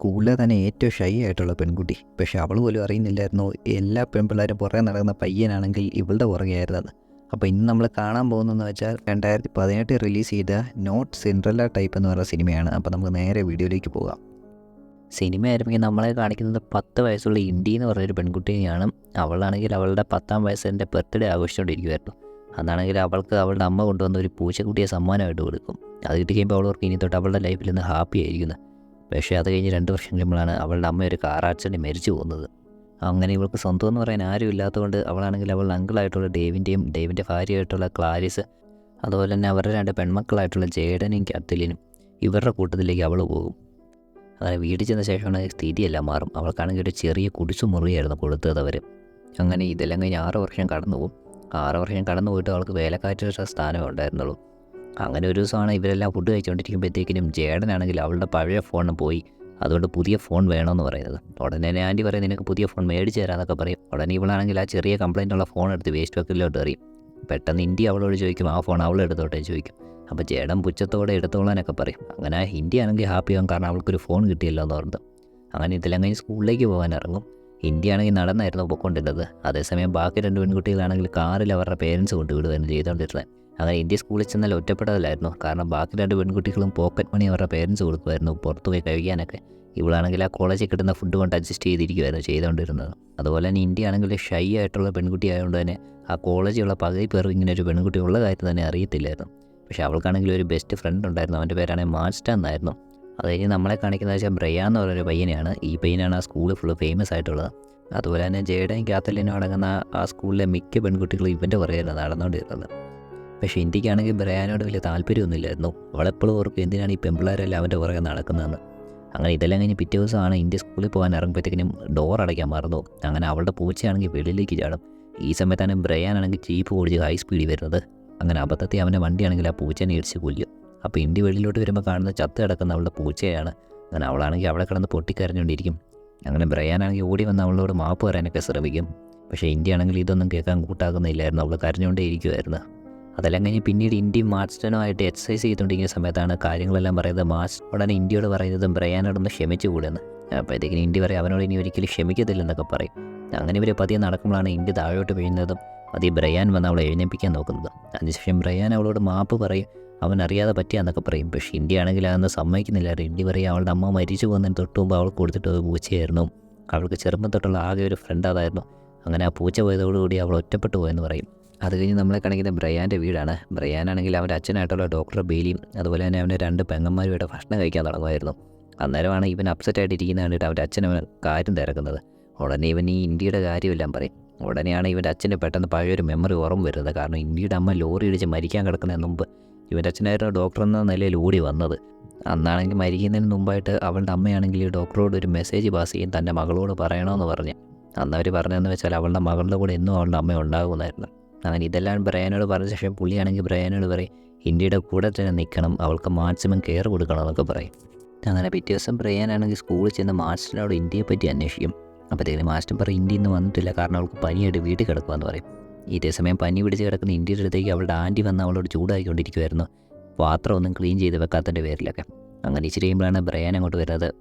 സ്കൂളിലെ തന്നെ ഏറ്റവും ഷൈ ആയിട്ടുള്ള പെൺകുട്ടി. പക്ഷെ അവൾ പോലും അറിയുന്നില്ലായിരുന്നു. എല്ലാ പെൺപിള്ളേരും പുറകെ നടക്കുന്ന പയ്യനാണെങ്കിൽ ഇവളുടെ പുറകെയായിരുന്നത് അപ്പോൾ ഇന്ന് നമ്മൾ കാണാൻ പോകുന്നതെന്ന് വെച്ചാൽ രണ്ടായിരത്തി പതിനെട്ട് റിലീസ് ചെയ്ത നോട്ട് സിൻഡ്രല്ല ടൈപ്പ് എന്ന് പറയുന്ന സിനിമയാണ്. അപ്പോൾ നമുക്ക് നേരെ വീഡിയോയിലേക്ക് പോകാം. സിനിമ ആയിരുന്നെങ്കിൽ നമ്മളെ കാണിക്കുന്നത് പത്ത് വയസ്സുള്ള ഇന്ത്യ എന്ന് പറഞ്ഞൊരു പെൺകുട്ടിയാണ് അവളാണെങ്കിൽ അവളുടെ പത്താം വയസ്സിന്റെ ബർത്ത്ഡേ ആഘോഷിച്ചുകൊണ്ടിരിക്കുമായിരുന്നു അന്നാണെങ്കിൽ അവൾക്ക് അവളുടെ അമ്മ കൊണ്ടുവന്ന ഒരു പൂച്ചക്കുട്ടിയെ സമ്മാനമായിട്ട് കൊടുക്കും. അത് കിട്ടി കഴിയുമ്പോൾ അവൾ ഇനി തൊട്ട് അവളുടെ ലൈഫിൽ നിന്ന് ഹാപ്പി ആയിരിക്കുന്നത് പക്ഷേ അത് കഴിഞ്ഞ് രണ്ട് വർഷം കഴിയുമ്പോഴാണ് അവളുടെ അമ്മ ഒരു ആക്സിഡന്റ് മരിച്ചു പോകുന്നത്. അങ്ങനെ ഇവൾക്ക് സ്വന്തം എന്ന് പറയാൻ ആരും ഇല്ലാത്തതുകൊണ്ട് അവളാണെങ്കിൽ അവളുടെ അങ്കിളായിട്ടുള്ള ഡേവിന്റെയും ഡേവിന്റെ ഭാര്യയായിട്ടുള്ള ക്ലാരിസ് അതുപോലെ തന്നെ അവരുടെ രണ്ട് പെൺമക്കളായിട്ടുള്ള ജേഡനും കത്തലിനും ഇവരുടെ കൂട്ടത്തിലേക്ക് അവൾ പോകും. അങ്ങനെ വീട്ടിൽ ചെന്ന ശേഷമാണ് സ്ഥിതിയെല്ലാം മാറും. അവൾക്കാണെങ്കിൽ ഒരു ചെറിയ കുടിച്ചു മുറിയായിരുന്നു കൊടുത്തത് അവർ അങ്ങനെ ഇതെല്ലാം കഴിഞ്ഞ് ആറ് വർഷം കടന്നു പോകും ആറ് വർഷം കടന്നു പോയിട്ട് അവൾക്ക് വേലക്കാറ്റ സ്ഥാനമേ ഉണ്ടായിരുന്നുള്ളൂ. അങ്ങനെ ഒരു ദിവസമാണ് ഇവരെല്ലാം ഫുഡ് കഴിച്ചുകൊണ്ടിരിക്കുമ്പോഴത്തേക്കിനും ജേഡനാണെങ്കിൽ അവളുടെ പഴയ ഫോണിന് പോയി. അതുകൊണ്ട് പുതിയ ഫോൺ വേണമെന്ന് പറയുന്നത്. ഉടനെ ആന്റി പറയും നിനക്ക് പുതിയ ഫോൺ മേടിച്ച് തരാമെന്നൊക്കെ പറയും. ഉടനെ ഇവളാണെങ്കിൽ ആ ചെറിയ കംപ്ലൈന്റ് ഉള്ള ഫോൺ എടുത്ത് വേസ്റ്റ് വെക്കലിലോട്ട് എറിയും. പെട്ടെന്ന് ഇന്ത്യ അവളോട് ചോദിക്കും ആ ഫോൺ അവൾ എടുത്തോട്ടെ? ചോദിക്കും. അപ്പോൾ ചേടൻ പുച്ഛത്തോടെ എടുത്തോളാനൊക്കെ പറയും. അങ്ങനെ ഇന്ത്യ ആണെങ്കിൽ ഹാപ്പി ആവും കാരണം അവൾക്കൊരു ഫോൺ കിട്ടിയല്ലോ എന്ന് പറഞ്ഞത് അങ്ങനെ ഇതെല്ലാം കഴിഞ്ഞ് സ്കൂളിലേക്ക് പോകാൻ ഇറങ്ങും. ഇന്ത്യ ആണെങ്കിൽ നടന്നായിരുന്നു പൊക്കൊണ്ടിരുന്നത്. അതേസമയം ബാക്കി രണ്ട് പെൺകുട്ടികളാണെങ്കിൽ കാറിൽ അവരുടെ പേരൻസ് കൊണ്ടുവിടുകയാണ് ചെയ്തുകൊണ്ടിരുന്നത് അങ്ങനെ ഇന്ത്യ സ്കൂളിൽ ചെന്നാൽ ഒറ്റപ്പെടലായിരുന്നു. കാരണം ബാക്കി രണ്ട് പെൺകുട്ടികളും പോക്കറ്റ് മണി അവരുടെ പേരൻസ് കൊടുക്കുമായിരുന്നു. പുറത്ത് പോയി കഴിക്കാനൊക്കെ ഇവളാണെങ്കിൽ ആ കോളേജിൽ കിട്ടുന്ന ഫുഡ് കൊണ്ട് അഡ്ജസ്റ്റ് ചെയ്തിരിക്കുമായിരുന്നു ചെയ്തുകൊണ്ടിരുന്നത്. അതുപോലെ തന്നെ ഇന്ത്യ ആണെങ്കിൽ ഷൈ ആയിട്ടുള്ള പെൺകുട്ടി ആയതുകൊണ്ട് തന്നെ ആ കോളേജിലുള്ള പകുതി പേർ ഇങ്ങനെ ഒരു പെൺകുട്ടി ഉള്ള കാര്യം തന്നെ അറിയത്തില്ലായിരുന്നു. പക്ഷേ അവൾക്കാണെങ്കിൽ ഒരു ബെസ്റ്റ് ഫ്രണ്ട് ഉണ്ടായിരുന്നു. അവന്റെ പേരാണെങ്കിൽ മാർസ്റ്റ എന്നായിരുന്നു. അത് കഴിഞ്ഞ് നമ്മളെ കാണിക്കുന്നത് വെച്ചാൽ ബ്രയ എന്ന് പറയുന്ന പയ്യനെയാണ്. ഈ പയ്യനാണ് ആ സ്കൂളിൽ ഫുള്ള് ഫേമസ് ആയിട്ടുള്ളത്. അതുപോലെ തന്നെ ജേഡയും കാത്തലിനും അടങ്ങുന്ന ആ സ്കൂളിലെ മിക്ക പെൺകുട്ടികളും ഇവന്റെ പുറകെയാണ് നടന്നുകൊണ്ടിരുന്നത്. പക്ഷേ ഇന്ത്യക്കാണെങ്കിൽ ബ്രയാനോട് വലിയ താല്പര്യമൊന്നുമില്ലായിരുന്നു. അവളെപ്പോഴും ഓർക്കും എന്തിനാണ് ഈ പെമ്പിള്ളേരെല്ലാം അവന്റെ പുറകെ നടക്കുന്നതെന്ന്. അങ്ങനെ ഇതെല്ലാം കഴിഞ്ഞ് പിറ്റേ ദിവസമാണ് ഇന്ത്യ സ്കൂളിൽ പോകാൻ ഇറങ്ങുമ്പോഴത്തേക്കിനും ഡോർ അടയ്ക്കാൻ മറന്നു. അങ്ങനെ അവളുടെ പൂച്ചയാണെങ്കിൽ വെളിയിലേക്ക് ചാടും. ഈ സമയത്താണ് ബ്രയാനാണെങ്കിൽ ചീപ്പ് ഓടിച്ച് ഹൈ സ്പീഡിൽ വരുന്നത്. അങ്ങനെ അബദ്ധത്തിൽ അവന്റെ വണ്ടിയാണെങ്കിൽ ആ പൂച്ചനെ ഇടിച്ച് കൊല്ലും. അപ്പോൾ ഇന്ത്യ വെളിയിലോട്ട് വരുമ്പോൾ കാണുന്ന ചത്ത് കിടക്കുന്ന അവളുടെ പൂച്ചയാണ്. അങ്ങനെ അവളാണെങ്കിൽ അവളെ കിടന്ന് പൊട്ടിക്കരഞ്ഞുകൊണ്ടിരിക്കും. അങ്ങനെ ബ്രയാനാണെങ്കിൽ ഓടി വന്ന് അവളോട് മാപ്പ് പറയാനൊക്കെ ശ്രമിക്കും. പക്ഷേ ഇന്ത്യ ആണെങ്കിൽ ഇതൊന്നും കേൾക്കാൻ കൂട്ടാക്കുന്നില്ലായിരുന്നു അവൾ കരഞ്ഞുകൊണ്ടേ ഇരിക്കുമായിരുന്നു അതെല്ലാം കഴിഞ്ഞ് പിന്നീട് ഇന്ത്യയും മാർസ്റ്റനുമായിട്ട് എക്സസൈസ് ചെയ്തുകൊണ്ടിരിക്കുന്ന സമയത്താണ് കാര്യങ്ങളെല്ലാം പറയുന്നത് മാർസ് ഉടനെ ഇന്ത്യയോട് പറയുന്നത് ബ്രയാനോടൊന്ന് ക്ഷമിച്ചു കൂടുന്നു. അപ്പോഴത്തേക്കിനും ഇന്ത്യ പറയും അവനോട് ഇനി ഒരിക്കലും ക്ഷമിക്കത്തില്ലെന്നൊക്കെ പറയും. അങ്ങനെ ഇവർ പതിയെ നടക്കുമ്പോഴാണ് ഇന്ത്യ താഴോട്ട് വീഴുന്നതും അതി ബ്രയാൻ വന്ന് അവളെ എഴുന്നേപ്പിക്കാൻ നോക്കുന്നത്. അതിനുശേഷം ബ്രയാൻ അവളോട് മാപ്പ് പറയും അവൻ അറിയാതെ പറ്റിയാന്നൊക്കെ പറയും. പക്ഷേ ഇന്ത്യ ആണെങ്കിൽ അതൊന്നും സമ്മതിക്കുന്നില്ല ഇന്ത്യ പറയും. അവളുടെ അമ്മ മരിച്ചു പോകുന്നതിന് തൊട്ട് മുമ്പ് അവൾക്ക് കൊടുത്തിട്ട് ഒരു പൂച്ചയായിരുന്നു. അവൾക്ക് ചെറുപ്പം തൊട്ടുള്ള ആകെ ഒരു ഫ്രണ്ട് അതായിരുന്നു അങ്ങനെ ആ പൂച്ച പോയതോടുകൂടി അവൾ ഒറ്റപ്പെട്ടു പോയെന്ന് പറയും. അത് കഴിഞ്ഞ് നമ്മളെ കാണിക്കുന്ന ബ്രയാന്റെ വീടാണ്. ബ്രയാനാണെങ്കിൽ അവന്റെ അച്ഛനായിട്ടുള്ള ഡോക്ടർ ബേലിയും അതുപോലെ തന്നെ അവന്റെ രണ്ട് പെങ്ങന്മാരുമായിട്ട് ഭക്ഷണം കഴിക്കാൻ തുടങ്ങുമായിരുന്നു. അന്നേരമാണ് ഇവൻ അപ്സെറ്റ് ആയിട്ട് ഇരിക്കുന്ന കണ്ടിട്ട് അവന്റെ അച്ഛൻ കാര്യം തിരക്കുന്നത്. ഉടനെ ഇവൻ ഈ ഇന്ത്യയുടെ കാര്യമെല്ലാം പറയും. ഉടനെയാണ് ഇവന്റെ അച്ഛന്റെ പെട്ടെന്ന് പഴയൊരു മെമ്മറി ഓർമ്മ വരുന്നത്. കാരണം ഇന്ത്യയുടെ അമ്മ ലോറി ഇടിച്ച് മരിക്കാൻ കിടക്കുന്നതിന് മുമ്പ് ഇവന്റെ അച്ഛനായിരുന്നു ഡോക്ടർ എന്ന നിലയിൽ ഓടി വന്നത്. അന്നാണെങ്കിൽ മരിക്കുന്നതിന് മുമ്പായിട്ട് അവളുടെ അമ്മയാണെങ്കിൽ ഈ ഡോക്ടറോട് ഒരു മെസ്സേജ് പാസ് ചെയ്യും തന്റെ മകളോട് പറയണമെന്ന് പറഞ്ഞ്. അന്ന് അവർ പറഞ്ഞതെന്ന് വെച്ചാൽ അവളുടെ മകളുടെ കൂടെ എന്നും അവളുടെ അമ്മ ഉണ്ടാകുമെന്നായിരുന്നു അങ്ങനെ ഇതെല്ലാം ബ്രയാനോട് പറഞ്ഞ ശേഷം പുള്ളിയാണെങ്കിൽ ബ്രയാനോട് പറയും ഇന്ത്യയുടെ കൂടെ തന്നെ നിൽക്കണം അവൾക്ക് മാക്സിമം കെയർ കൊടുക്കണം എന്നൊക്കെ പറയും. അങ്ങനെ പിറ്റേ ദിവസം ബ്രയാനാണെങ്കിൽ സ്കൂളിൽ ചെന്ന് മാസ്റ്ററിനോട് ഇന്ത്യയെ പറ്റി അന്വേഷിക്കും. അപ്പോഴത്തേക്കും മാസ്റ്റർ പറയും ഇന്ത്യയിൽ നിന്ന് വന്നിട്ടില്ല കാരണം അവൾക്ക് പനിയായിട്ട് വീട്ടിൽ കിടക്കുമെന്ന് പറയും. ഇതേ സമയം പനി പിടിച്ച് കിടക്കുന്ന ഇന്ത്യയുടെ അടുത്തേക്ക് അവളുടെ ആന്റി വന്ന് അവളോട് ചൂടായിക്കൊണ്ടിരിക്കുമായിരുന്നു പാത്രം ഒന്നും ക്ലീൻ ചെയ്ത് വെക്കാത്തതിന്റെ പേരിലൊക്കെ. അങ്ങനെ ഇച്ചിരി കഴിയുമ്പോഴാണ് ബ്രയാൻ അങ്ങോട്ട് വരുന്നത്.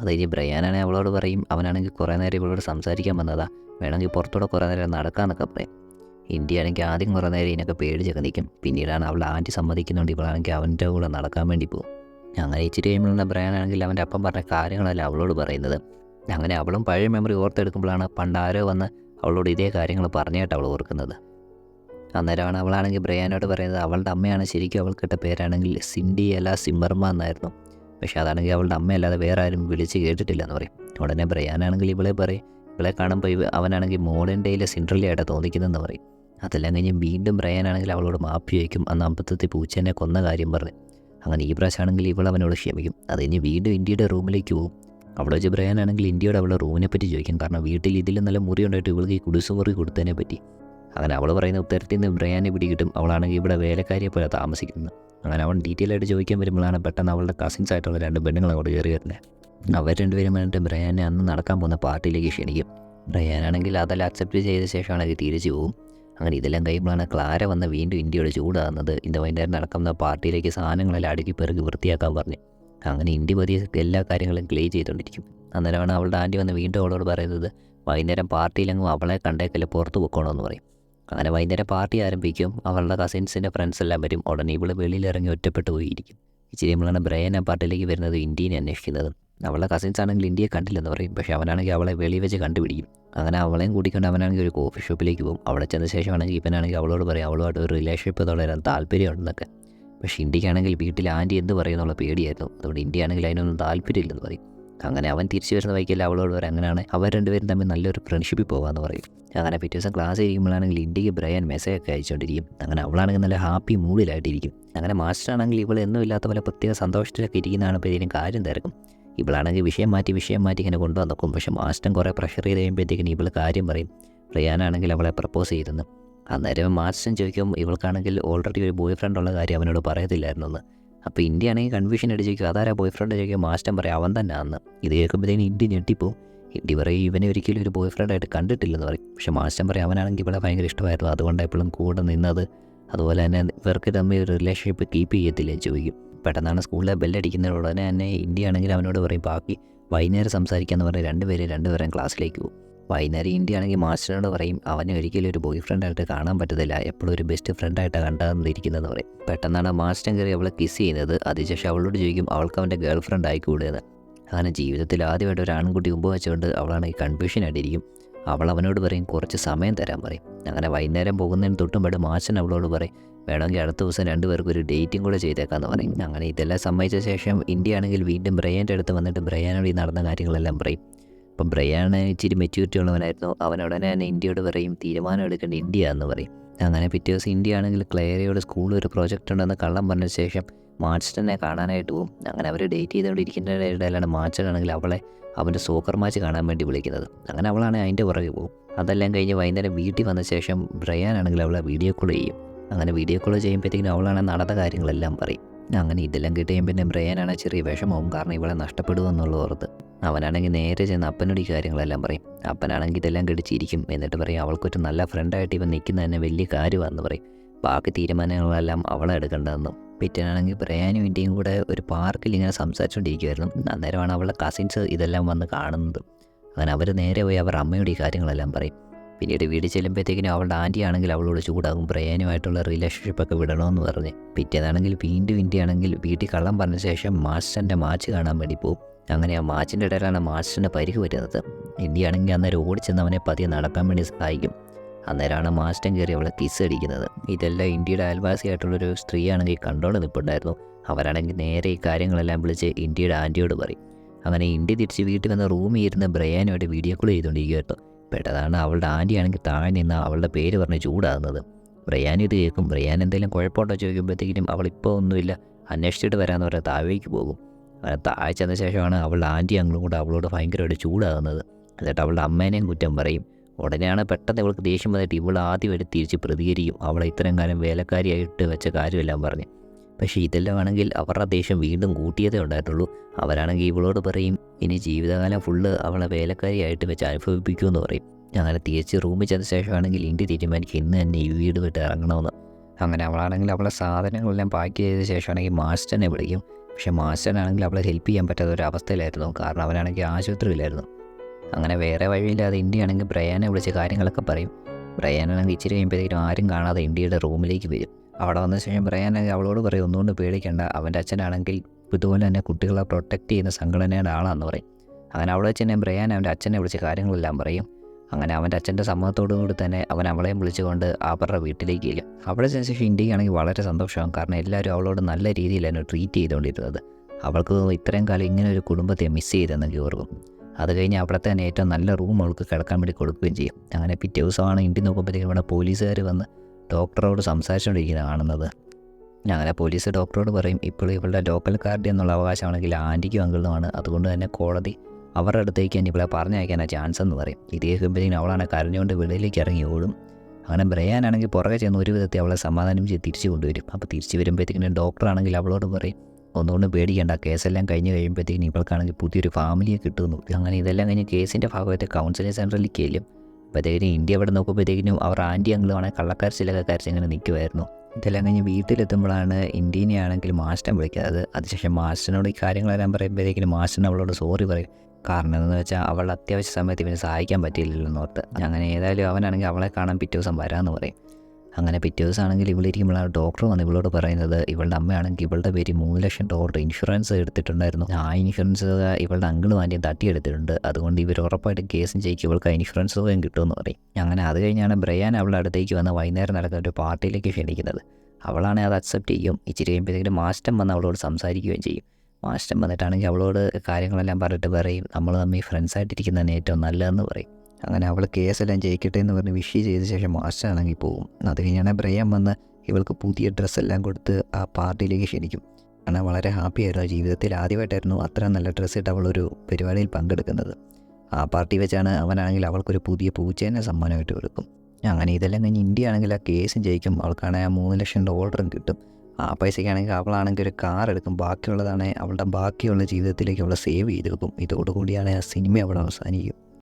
അത് കഴിഞ്ഞ് ബ്രയാനാണെങ്കിൽ അവളോട് പറയും അവനാണെങ്കിൽ കുറേ നേരം ഇവളോട് സംസാരിക്കാൻ വന്നതാ. വേണമെങ്കിൽ പുറത്തൂടെ കുറേ നേരം നടക്കാമെന്നൊക്കെ പറയും. ഇന്ത്യ ആണെങ്കിൽ ആദ്യം കുറേ നേരം ഇതിനൊക്കെ പേടി പേടിച്ചൊക്കെ നിൽക്കും. പിന്നീടാണ് അവൾ ആന്റി സമ്മതിക്കുന്നുണ്ട് ഇവളാണെങ്കിൽ അവന്റെ കൂടെ നടക്കാൻ വേണ്ടി പോകും. അങ്ങനെ ഇച്ചിരി കഴിയുമ്പോഴുള്ള ബ്രയാനാണെങ്കിൽ അവന്റെ അപ്പം പറഞ്ഞ കാര്യങ്ങളല്ല അവളോട് പറയുന്നത്. അങ്ങനെ അവളും പഴയ മെമ്മറി ഓർത്തെടുക്കുമ്പോഴാണ് പണ്ട് ആരോ വന്ന് അവളോട് ഇതേ കാര്യങ്ങൾ പറഞ്ഞായിട്ട് അവൾ ഓർക്കുന്നത്. അന്നേരമാണ് അവളാണെങ്കിൽ ബ്രയാനോട് പറയുന്നത് അവളുടെ അമ്മയാണ് ശരിക്കും അവൾക്കിട്ട പേരാണെങ്കിൽ സിൻഡി അല്ല സിമ്മർമ എന്നായിരുന്നു. പക്ഷേ അതാണെങ്കിൽ അവളുടെ അമ്മയല്ലാതെ വേറെ ആരും വിളിച്ച് കേട്ടിട്ടില്ല എന്ന് പറയും. ഉടനെ ബ്രയാനാണെങ്കിൽ ഇവളെ പറയും. ഇവളെ കാണുമ്പോൾ അവനാണെങ്കിൽ മോഡേൺ ഡേയിലെ സിൻഡ്രലിയായിട്ട് തോന്നിക്കുന്നതെന്ന് പറയും. അതെല്ലാം കഴിഞ്ഞ് വീണ്ടും ബ്രയാനാണെങ്കിൽ അവളോട് മാപ്പ് ചോദിക്കും. അന്ന് അമ്പത്തത്തിൽ പൂച്ചേനെ കൊന്ന കാര്യം പറഞ്ഞ്. അങ്ങനെ ഈ പ്രാവശ്യമാണെങ്കിൽ ഇവൾ അവനോട് ക്ഷമിക്കും. അത് കഴിഞ്ഞ് വീണ്ടും ഇന്ത്യയുടെ റൂമിലേക്ക് പോകും. അവിടെ വെച്ച് ബ്രയാനാണെങ്കിൽ ഇന്ത്യയുടെ അവളെ റൂമിനെ പറ്റി ചോദിക്കും. കാരണം വീട്ടിൽ ഇതിലും നല്ല മുറി ഉണ്ടായിട്ട് ഇവൾക്ക് ഈ കുടിസുമുറി കൊടുത്തതിനെ പറ്റി. അങ്ങനെ അവൾ പറയുന്ന ഉത്തരത്തിൽ നിന്ന് ബ്രയാനെ പിടികിട്ടും. അവളാണെങ്കിൽ ഇവിടെ വേലക്കാരിയെ പോലെ താമസിക്കുന്നത് അങ്ങനെ അവൻ ഡീറ്റെയിൽ ആയിട്ട് ചോദിക്കാൻ വരുമ്പോഴാണ് പെട്ടെന്ന് അവളുടെ കസിൻസ് ആയിട്ടുള്ള രണ്ട് പെണ്ണുങ്ങൾ അങ്ങോട്ട് കയറി വരുന്നത് അവർ രണ്ടുപേരും വേണ്ടിട്ട് ബ്രയാനെ അന്ന് നടക്കാൻ പോകുന്ന പാർട്ടിയിലേക്ക് ക്ഷണിക്കും. ബ്രയാനാണെങ്കിൽ അതെല്ലാം അക്സെപ്റ്റ് ചെയ്ത ശേഷമാണെങ്കിൽ തിരിച്ചു പോകും. അങ്ങനെ ഇതെല്ലാം കഴിയുമ്പോഴാണ് ക്ലാര വന്ന് വീണ്ടും ഇന്ത്യയോട് ചൂടാകുന്നത്. ഇന്ന് വൈകുന്നേരം നടക്കുന്ന പാർട്ടിയിലേക്ക് സാധനങ്ങളെല്ലാം അടുക്കി പെറുക്കി വൃത്തിയാക്കാൻ പറഞ്ഞു. അങ്ങനെ ഇന്ത്യ പതിയെ എല്ലാ കാര്യങ്ങളും ക്ലീൻ ചെയ്തുകൊണ്ടിരിക്കും. അന്നേരമാണ് അവളുടെ ആന്റി വന്ന് വീണ്ടും അവളോട് പറയുന്നത് വൈകുന്നേരം പാർട്ടിയിലെങ്ങും അവളെ കണ്ടേക്കല്ലേ പുറത്ത് പൊക്കണമെന്ന് പറയും. അങ്ങനെ വൈകുന്നേരം പാർട്ടി ആരംഭിക്കും അവളുടെ കസിൻസിന്റെ ഫ്രണ്ട്സ് എല്ലാം വരും. ഉടനെ ഇവൾ വെളിയിലിറങ്ങി ഒറ്റപ്പെട്ട് പോയിരിക്കും. ഇച്ചിരി നമ്മളാണ് ബ്രയൻ ആ പാർട്ടിയിലേക്ക് വരുന്നത് ഇന്ത്യനെ അന്വേഷിക്കുന്നത്. അവളുടെ കസിൻസ് ആണെങ്കിൽ ഇന്ത്യയെ കണ്ടില്ലെന്ന് പറയും. പക്ഷേ അവനാണെങ്കിൽ അവളെ വെളി വെച്ച് കണ്ടുപിടിക്കും. അങ്ങനെ അവളെയും കൂട്ടിക്കൊണ്ട് അവനാണെങ്കിൽ ഒരു കോഫി ഷോപ്പിലേക്ക് പോകും. അവിടെ ചെന്ന ശേഷമാണെങ്കിൽ ഇവനാണെങ്കിൽ അവളോട് പറയും അവളുമായിട്ട് ഒരു റിലേഷൻഷിപ്പ് തുടരാൻ താല്പര്യമുണ്ടെന്നൊക്കെ. പക്ഷേ ഇന്ത്യക്കാണെങ്കിൽ വീട്ടിൽ ആന്റി എന്ത് പറയുന്നുള്ള പേടിയായിരുന്നു. അതുകൊണ്ട് ഇന്ത്യ ആണെങ്കിൽ അതിനൊന്നും താല്പര്യമില്ലെന്ന് പറയും. അങ്ങനെ അവൻ തിരിച്ചു വരുന്ന വൈക്കല്ല അവളോട് പറയും അങ്ങനെയാണ് അവർ രണ്ടുപേരും തമ്മിൽ നല്ലൊരു ഫ്രണ്ട്ഷിപ്പിൽ പോകാമെന്ന് പറയും. അങ്ങനെ പിറ്റേ ദിവസം ക്ലാസ് ഇരിക്കുമ്പോഴാണെങ്കിൽ ഇന്ത്യയ്ക്ക് ബ്രയൻ മെസ്സേജ് ഒക്കെ അയച്ചുകൊണ്ടിരിക്കും. അങ്ങനെ അവളാണെങ്കിൽ നല്ല ഹാപ്പി മൂഡിലായിട്ടിരിക്കും അങ്ങനെ മാസ്റ്റർ ആണെങ്കിൽ ഇവൾ ഇല്ലാത്ത പോലെ പ്രത്യേക സന്തോഷത്തിലൊക്കെ ഇരിക്കുന്നതാണ് ഇതിനും കാര്യം തിരക്കും. ഇവളാണെങ്കിൽ വിഷയം മാറ്റി വിഷയം മാറ്റി ഇങ്ങനെ കൊണ്ടുവന്ന് നോക്കും പക്ഷേ മാസ്റ്റൻ കുറേ പ്രഷർ ചെയ്ത് കഴിയുമ്പോഴത്തേക്കിന് ഇവൾ കാര്യം പറയും. പ്രിയാനാണെങ്കിൽ അവളെ പ്രപ്പോസ് ചെയ്തെന്ന്. അന്നേരം മാസ്റ്റൻ ചോദിക്കും ഇവൾക്കാണെങ്കിൽ ഓൾറെഡി ഒരു ബോയ് ഫ്രണ്ട് ഉള്ള കാര്യം അവനോട് പറയത്തില്ലായിരുന്നു എന്ന് അപ്പോൾ ഇന്ത്യ ആണെങ്കിൽ കൺഫ്യൂഷൻ അടിച്ച് ചോദിക്കും അതാരാ ബോയ് ഫ്രണ്ട് ചോദിക്കും മാസ്റ്റൻ പറയും അവൻ തന്നെ അന്ന് ഇത് കേൾക്കുമ്പോഴത്തേക്കും ഇന്ത്യ ഞെട്ടിപ്പോവും. ഇന്ത്യ പറയും ഇവനെ ഒരിക്കലും ഒരു ബോയ് ഫ്രണ്ടായിട്ട് കണ്ടിട്ടില്ലെന്ന് പറയും. പക്ഷെ മാസ്റ്റൻ പറയും അവനാണെങ്കിൽ ഇവളെ ഭയങ്കര ഇഷ്ടമായിരുന്നു. അതുകൊണ്ട് എപ്പോഴും കൂടെ നിന്നത്. അതുപോലെ തന്നെ ഇവർക്ക് തമ്മിൽ ഒരു റിലേഷൻഷിപ്പ് കീപ്പ് ചെയ്യത്തില്ലേ? ചോദിക്കും. പെട്ടെന്നാണ് സ്കൂളിലെ ബെല്ലടിക്കുന്ന ഉടനെ തന്നെ ഇന്ത്യ ആണെങ്കിൽ അവനോട് പറയും ബാക്കി വൈകുന്നേരം സംസാരിക്കാന്ന് പറഞ്ഞ് രണ്ടുപേരും രണ്ടുപേരും ക്ലാസ്സിലേക്ക് പോകും. വൈകുന്നേരം ഇന്ത്യ ആണെങ്കിൽ മാസ്റ്ററിനോട് പറയും അവനെ ഒരിക്കലും ഒരു ബോയ് ഫ്രണ്ടായിട്ട് കാണാൻ പറ്റത്തില്ല. എപ്പോഴും ഒരു ബെസ്റ്റ് ഫ്രണ്ടായിട്ടാണ് കണ്ടാന്നിരിക്കുന്നതെന്ന് പറയും. പെട്ടെന്നാണ് മാസ്റ്റർ കയറി അവളെ കിസ് ചെയ്യുന്നത്. അതിനുശേഷം അവളോട് ചോദിക്കും അവൾക്ക് അവന്റെ ഗേൾ ഫ്രണ്ട് ആയിക്കൂടുന്നത് അങ്ങനെ ജീവിതത്തിൽ ആദ്യമായിട്ട് ഒരു ആൺകുട്ടി മുമ്പ് വെച്ചുകൊണ്ട് അവളാണെങ്കിൽ കൺഫ്യൂഷൻ ആയിട്ടിരിക്കും അവൾ അവനോട് പറയും കുറച്ച് സമയം തരാൻ പറയും. അങ്ങനെ വൈകുന്നേരം പോകുന്നതിന് തൊട്ടുമ്പാട് മാച്ചൻ അവളോട് പറയും വേണമെങ്കിൽ അടുത്ത ദിവസം രണ്ടുപേർക്കും ഒരു ഡേറ്റിംഗ് കൂടെ ചെയ്തേക്കാമെന്ന് പറയും. അങ്ങനെ ഇതെല്ലാം സമ്മതിച്ച ശേഷം ഇന്ത്യ ആണെങ്കിൽ വീണ്ടും ബ്രയാന്റെ അടുത്ത് വന്നിട്ട് ബ്രയാനോട് ഈ നടന്ന കാര്യങ്ങളെല്ലാം പറയും. അപ്പം ബ്രയാൻ ഇച്ചിരി മെച്യൂരിറ്റി ഉള്ളവനായിരുന്നു. അവൻ ഉടനെ തന്നെ ഇന്ത്യയോട് പറയും തീരുമാനം എടുക്കേണ്ട ഇന്ത്യ എന്ന് പറയും. അങ്ങനെ പിറ്റേ ദിവസം ഇന്ത്യ ആണെങ്കിൽ ക്ലേരയോട് സ്കൂളിൽ ഒരു പ്രോജക്റ്റ് ഉണ്ടെന്ന് കള്ളം പറഞ്ഞ ശേഷം മാർച്ചനെ കാണാനായിട്ട് പോകും അങ്ങനെ അവർ ഡേറ്റ് ചെയ്തുകൊണ്ടിരിക്കുന്നതിന്റെ ഇടയിലാണ് മാർച്ചനാണെങ്കിൽ അവളെ അവന്റെ സോക്കർ മാച്ച് കാണാൻ വേണ്ടി വിളിക്കുന്നത്. അങ്ങനെ അവളാണ് അതിന്റെ പുറകെ പോകും. അതെല്ലാം കഴിഞ്ഞ് വൈകുന്നേരം വീട്ടിൽ വന്ന ശേഷം ബ്രയാനാണെങ്കിൽ അവളെ വീഡിയോ കോൾ ചെയ്യും. അങ്ങനെ വീഡിയോ കോൾ ചെയ്യുമ്പോഴത്തേക്കും അവളാണ് നടന്ന കാര്യങ്ങളെല്ലാം പറയും. അങ്ങനെ ഇതെല്ലാം കിട്ടിയും പിന്നെ ബ്രയാനാണ് ചെറിയ വിഷമവും കാരണം ഇവളെ നഷ്ടപ്പെടുമെന്നുള്ള ഓർത്ത് അവനാണെങ്കിൽ നേരെ ചെന്ന് അപ്പനോട് ഈ കാര്യങ്ങളെല്ലാം പറയും. അപ്പനാണെങ്കിൽ ഇതെല്ലാം കടിച്ചിരിക്കും എന്നിട്ട് പറയും അവൾക്കൊരു നല്ല ഫ്രണ്ടായിട്ട് ഇവൻ നിൽക്കുന്ന തന്നെ വലിയ കാര്യമാണെന്ന് പറയും. ബാക്കി തീരുമാനങ്ങളെല്ലാം അവളെ എടുക്കേണ്ടതെന്നും. പിറ്റേനാണെങ്കിൽ ബ്രയാനും ഇന്ത്യയും കൂടെ ഒരു പാർക്കിൽ ഇങ്ങനെ സംസാരിച്ചുകൊണ്ടിരിക്കുമായിരുന്നു അന്നേരമാണ് അവളുടെ കസിൻസ് ഇതെല്ലാം വന്ന് കാണുന്നത്. അങ്ങനെ അവർ നേരെ പോയി അവർ അമ്മയോട് ഈ കാര്യങ്ങളെല്ലാം പറയും. പിന്നീട് വീട് ചെല്ലുമ്പോഴത്തേക്കിനും അവളുടെ ആന്റി ആണെങ്കിൽ അവളോട് ചൂടാകും പ്രയാനുമായിട്ടുള്ള റിലേഷൻഷിപ്പൊക്കെ വിടണമെന്ന് പറഞ്ഞ്. പിറ്റേതാണെങ്കിൽ വീണ്ടും ഇന്ത്യ ആണെങ്കിൽ വീട്ടിൽ കള്ളം പറഞ്ഞ ശേഷം മാസ്റ്ററിന്റെ മാച്ച് കാണാൻ വേണ്ടി പോകും അങ്ങനെ ആ മാച്ചിന്റെ ഇടയിലാണ് മാസ്റ്ററിന്റെ പരിക്ക് പറ്റുന്നത്. ഇന്ത്യ ആണെങ്കിൽ അന്നേരം ഓടിച്ചെന്ന് അവനെ പതിയെ നടക്കാൻ വേണ്ടി സഹായിക്കും. അന്നേരമാണ് മാസ്റ്റൻ കയറി അവളെ കിസ് അടിക്കുന്നത്. ഇതെല്ലാം ഇന്ത്യയുടെ അയൽവാസിയായിട്ടുള്ളൊരു സ്ത്രീയാണെങ്കിൽ കണ്ടോണ്ട് നിൽപ്പുണ്ടായിരുന്നു അവരാണെങ്കിൽ നേരെ ഈ കാര്യങ്ങളെല്ലാം വിളിച്ച് ഇന്ത്യയുടെ ആന്റിയോട് പറയും. അങ്ങനെ ഇന്ത്യ തിരിച്ച് വീട്ടിൽ വന്ന് റൂമിൽ ഇരുന്ന് ബ്രയാനുമായിട്ട് വീഡിയോ കോൾ ചെയ്തുകൊണ്ടിരിക്കുമായിരുന്നു പെട്ടതാണ് അവളുടെ ആന്റി ആണെങ്കിൽ താഴെ നിന്ന് അവളുടെ പേര് പറഞ്ഞ് ചൂടാകുന്നത്. ബ്രയാൻ ഇത് കേൾക്കും. ബ്രയാൻ എന്തെങ്കിലും കുഴപ്പമുണ്ടോ ചോദിക്കുമ്പോഴത്തേക്കും അവളിപ്പോൾ ഒന്നുമില്ല. അന്വേഷിച്ചിട്ട് വരാമെന്ന് പറഞ്ഞാൽ താഴേക്ക് പോകും. അങ്ങനെ താഴെ ചെന്ന ശേഷമാണ് അവളുടെ ആന്റി അങ്ങളും കൂടെ അവളോട് ഭയങ്കരമായിട്ട് ചൂടാകുന്നത്. എന്നിട്ട് അവളുടെ അമ്മേനെയും കുറ്റം പറയും. ഉടനെയാണ് പെട്ടെന്ന് ഇവൾക്ക് ദേഷ്യം വന്നിട്ട് ഇവൾ ആദ്യമായിട്ട് തിരിച്ച് പ്രതികരിക്കും. അവളെ ഇത്രയും കാലം വേലക്കാരിയായിട്ട് വെച്ച കാര്യമെല്ലാം പറഞ്ഞ്. പക്ഷേ ഇതെല്ലാം ആണെങ്കിൽ അവരുടെ ദേഷ്യം വീണ്ടും കൂട്ടിയതേ ഉണ്ടായിട്ടുള്ളൂ. അവരാണെങ്കിൽ ഇവളോട് പറയും ഇനി ജീവിതകാലം ഫുള്ള് അവളെ വേലക്കാരിയായിട്ട് വെച്ച് അനുഭവിപ്പിക്കുമെന്ന് പറയും. അങ്ങനെ തിരിച്ച് റൂമിൽ ചെന്ന ശേഷമാണെങ്കിൽ ഇന്ത്യ തീരുമാനിക്കും ഇന്ന് തന്നെ ഈ വീട് വിട്ട് ഇറങ്ങണമെന്ന്. അങ്ങനെ അവളാണെങ്കിൽ അവളെ സാധനങ്ങളെല്ലാം പാക്ക് ചെയ്ത ശേഷമാണെങ്കിൽ മാസ്റ്ററിനെ വിളിക്കും. പക്ഷെ മാസ്റ്ററിനാണെങ്കിൽ അവളെ ഹെൽപ്പ് ചെയ്യാൻ പറ്റാത്ത ഒരു അവസ്ഥയിലായിരുന്നു കാരണം അവനാണെങ്കിൽ ആശുപത്രിയിലായിരുന്നു. അങ്ങനെ വേറെ വഴിയില്ലാതെ ഇന്ത്യ ആണെങ്കിൽ ബ്രയാനെ വിളിച്ച് കാര്യങ്ങളൊക്കെ പറയും. ബ്രയാനാണെങ്കിൽ ഇച്ചിരി കഴിയുമ്പോഴത്തേക്കും ആരും കാണാതെ ഇന്ത്യയുടെ റൂമിലേക്ക് വരും. അവിടെ വന്ന ശേഷം പറയാനായി അവളോട് പറയും ഒന്നുകൊണ്ട് പേടിക്കേണ്ട. അവന്റെ അച്ഛനാണെങ്കിൽ ഇതുപോലെ തന്നെ കുട്ടികളെ പ്രൊട്ടക്റ്റ് ചെയ്യുന്ന സംഘടനയുടെ ആളാണെന്ന് പറയും. അങ്ങനെ അവിടെ വെച്ച് തന്നെ ബ്രയാൻ അവന്റെ അച്ഛനെ വിളിച്ച് കാര്യങ്ങളെല്ലാം പറയും. അങ്ങനെ അവന്റെ അച്ഛന്റെ സമ്മതത്തോടു കൂടി തന്നെ അവൻ അവളെയും വിളിച്ചുകൊണ്ട് അവരുടെ വീട്ടിലേക്ക് ഇല്ല അവിടെ ചെന്ന ശേഷം ഇന്ത്യയാണെങ്കിൽ വളരെ സന്തോഷമാകും. കാരണം എല്ലാവരും അവളോട് നല്ല രീതിയിലാണ് ട്രീറ്റ് ചെയ്തുകൊണ്ടിരുന്നത്. അവൾക്ക് ഇത്രയും കാലം ഇങ്ങനെ ഒരു കുടുംബത്തെ മിസ് ചെയ്തെന്നൊക്കെ ഓർക്കും. അത് കഴിഞ്ഞ് അവിടുത്തെ തന്നെ ഏറ്റവും നല്ല റൂം അവൾക്ക് കിടക്കാൻ വേണ്ടി കൊടുക്കുകയും ചെയ്യും. അങ്ങനെ പിറ്റേ ദിവസമാണ് ഇന്ത്യ നോക്കുമ്പോഴത്തേക്കും ഇവിടെ പോലീസുകാർ വന്ന് ഡോക്ടറോട് സംസാരിച്ചുകൊണ്ടിരിക്കുന്നത് കാണുന്നത്. അങ്ങനെ പോലീസ് ഡോക്ടറോട് പറയും ഇപ്പോൾ ഇവളുടെ ലോക്കൽ കാർഡ് എന്നുള്ള അവകാശമാണെങ്കിൽ ആന്റിക്കും അങ്കിളിനുമാണ് അതുകൊണ്ട് തന്നെ കോടതി അവരുടെ അടുത്തേക്ക് തന്നെ ഇവളെ പറഞ്ഞയക്കാനാണ് ചാൻസ് എന്ന് പറയും. ഇതേ കേൾക്കുമ്പോഴത്തേക്കും അവളാണ് കരഞ്ഞുകൊണ്ട് വെളിയിലേക്ക് ഇറങ്ങി ഓടും. അങ്ങനെ ബ്രയാനാണെങ്കിൽ പുറകെ ചെന്ന് ഒരു വിധത്തിൽ അവളെ സമാധാനം ചെയ്ത് തിരിച്ചു കൊണ്ടുവരും. അപ്പോൾ തിരിച്ചു വരുമ്പോഴത്തേക്കിനും ഡോക്ടറാണെങ്കിൽ അവളോട് പറയും ഒന്നുകൊണ്ടും പേടിക്കേണ്ട. കേസെല്ലാം കഴിഞ്ഞ് കഴിയുമ്പോഴത്തേക്കും ഇവൾക്കാണെങ്കിൽ പുതിയൊരു ഫാമിലിയെ കിട്ടുന്നു. അങ്ങനെ ഇതെല്ലാം കഴിഞ്ഞ് കേസിന്റെ ഭാഗമായിട്ട് കൗൺസിലിംഗ് സെന്ററിലേക്ക് ചെല്ലും അപ്പോഴത്തേക്കിനും ഇന്ത്യ അവിടെ നോക്കുമ്പോഴത്തേക്കിനും അവർ ആന്റി അങ്കിളുമാണ് കള്ളക്കാർ ചിലക്കാർ ഇങ്ങനെ നിൽക്കുമായിരുന്നു ഇതെല്ലാം കഴിഞ്ഞ് വീട്ടിലെത്തുമ്പോഴാണ് ഇന്ത്യനെ ആണെങ്കിൽ മാസ്റ്റൻ വിളിക്കുന്നത്. അതിനുശേഷം മാസ്റ്റനോട് ഈ കാര്യങ്ങളെല്ലാം പറയുമ്പോഴത്തേക്കിനും മാസ്റ്റൻ അവളോട് സോറി പറയും. കാരണം എന്താണെന്ന് വെച്ചാൽ അവൾ അത്യാവശ്യ സമയത്ത് ഇവനെ സഹായിക്കാൻ പറ്റിയില്ലല്ലോ എന്നോർത്ത് അങ്ങനെ ഏതായാലും അവനാണെങ്കിൽ അവളെ കാണാൻ പിറ്റേ ദിവസം വരാമെന്ന് പറയും. അങ്ങനെ പിറ്റേ ദിവസമാണെങ്കിൽ ഇവളിരിക്കുമ്പോഴാണ് ഡോക്ടർ വന്ന് ഇവളോട് പറയുന്നത് ഇവളുടെ അമ്മയാണെങ്കിൽ ഇവളുടെ പേര് മൂന്ന് ലക്ഷം ഡോളർ ഇൻഷുറൻസ് എടുത്തിട്ടുണ്ടായിരുന്നു. ആ ഇൻഷുറൻസ് ഇവളുടെ അങ്കിളും ആന്റിയും തട്ടിയെടുത്തിട്ടുണ്ട് അതുകൊണ്ട് ഇവർ ഉറപ്പായിട്ട് കേസും ജയിക്കും. ഇവൾക്ക് ആ ഇൻഷുറൻസ് തുകയും കിട്ടുമെന്ന് പറയും. അങ്ങനെ അത് കഴിഞ്ഞാണ് ബ്രയാൻ അവളുടെ അടുത്തേക്ക് വന്ന് വൈകുന്നേരം നടക്കുന്ന ഒരു പാർട്ടിയിലേക്ക് ക്ഷണിക്കുന്നത്. അവളാണ് അത് അക്സെപ്റ്റ് ചെയ്യും. ഇച്ചിരി കഴിയുമ്പോഴത്തേക്കും മാസ്റ്റം വന്ന് അവളോട് സംസാരിക്കുകയും ചെയ്യും. മാസ്റ്റം വന്നിട്ടാണെങ്കിൽ അവളോട് കാര്യങ്ങളെല്ലാം പറഞ്ഞിട്ട് പറയും. നമ്മൾ തമ്മിൽ ഫ്രണ്ട്സായിട്ടിരിക്കുന്നതാണ് ഏറ്റവും നല്ലതെന്ന് പറയും. അങ്ങനെ അവൾ കേസെല്ലാം ജയിക്കട്ടെ എന്ന് പറഞ്ഞ് വിഷ് ചെയ്ത ശേഷം മാസ്റ്റർ പോകും. അത് കഴിഞ്ഞാണ് ബ്രയാൻ വന്ന് ഇവൾക്ക് പുതിയ ഡ്രസ്സെല്ലാം കൊടുത്ത് ആ പാർട്ടിയിലേക്ക് ക്ഷണിക്കും. അങ്ങനെ വളരെ ഹാപ്പി ആയിരുന്നു. ജീവിതത്തിൽ ആദ്യമായിട്ടായിരുന്നു അത്ര നല്ല ഡ്രസ്സ് ഇട്ട് അവളൊരു പരിപാടിയിൽ പങ്കെടുക്കുന്നത്. ആ പാർട്ടി വെച്ചാണ് അവനാണെങ്കിൽ അവൾക്കൊരു പുതിയ പൂച്ചേനെ സമ്മാനമായിട്ട് കൊടുക്കും. അങ്ങനെ ഇതെല്ലാം കഴിഞ്ഞ് ഇന്ത്യ ആണെങ്കിൽ ആ കേസും ജയിക്കും. അവൾക്കാണെങ്കിൽ ആ മൂന്ന് ലക്ഷം ഡോളറും കിട്ടും. ആ പൈസയ്ക്കാണെങ്കിൽ അവളാണെങ്കിൽ ഒരു കാർ എടുക്കും. ബാക്കിയുള്ളതാണ് അവളുടെ ബാക്കിയുള്ള ജീവിതത്തിലേക്ക് അവളെ സേവ് ചെയ്ത് വെക്കും. ഇതോടുകൂടിയാണ് ആ സിനിമ അവളെ അവസാനിക്കും